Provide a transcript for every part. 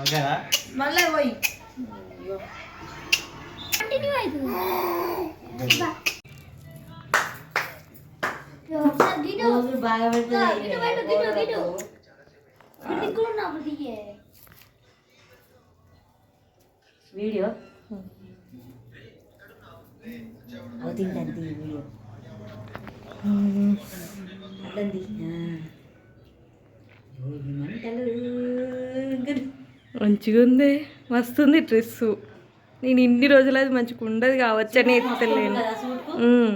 ఓకేనా మళ్ళీ పోయి బాగా వీడియో అవుతుందండి వీడియో అదండి మంచిగా ఉంది మస్తుంది డ్రెస్సు. నేను ఇన్ని రోజులు అది మంచిగా ఉండదు ఎత్తలేను సూట్కు? ఉమ్.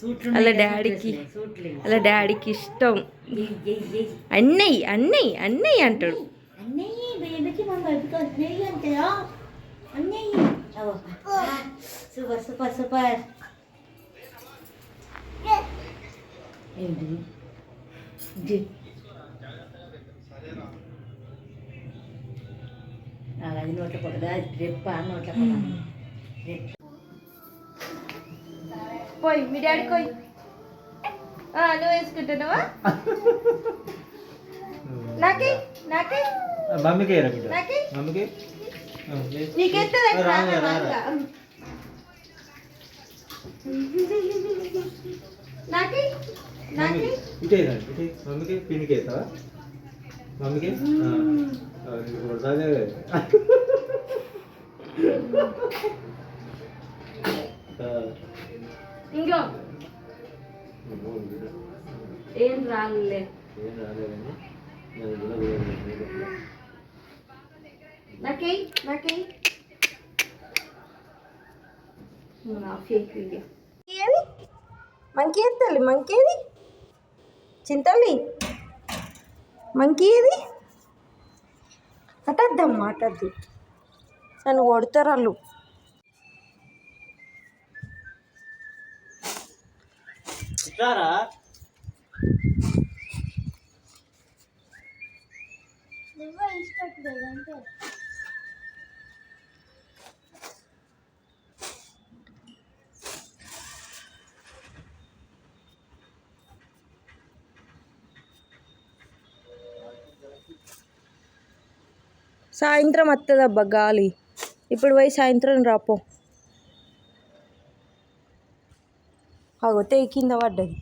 సూట్లు అలా డాడీకి సూట్లు. అలా డాడీకి ఇష్టం. అన్నయ్య అన్నయ్య అన్నయ్య అంటాడు. Super super super. ఏంటి ఆ, అది నోట్ల పొట్టదా రెప్ప నోట్ల రెప్ప పోయి మీ డాడీ పోయి. నువ్వు వేసుకుంటున్నావా? నాకే నాకే. మమ్మీకి నాకే. మమ్మీకి? ఆ, లే. నీకెత్తదా రాగా, రాగా. నాకే మమ్మీ నాకే. ఇటే రా, ఇటే మమ్మీకి పిన్నికి మమ్మీకి. ఇంకో. ఏం రాలే. ఏం రాలేదని. నాకే నాకే నా ఫేక్ వీడియో ఏది? మంకీ ఏది తల్లి మంకీ ఏది? చింతల్లి? మంకీ ఏది అటద్దమ్మా అటద్దు నన్ను కొడతారు వాళ్ళు. నువ్వే సాయంత్రం వస్తుందబ్బా గాలి. ఇప్పుడు పోయి సాయంత్రం రాపో అగో తెగి కింద పడ్డది.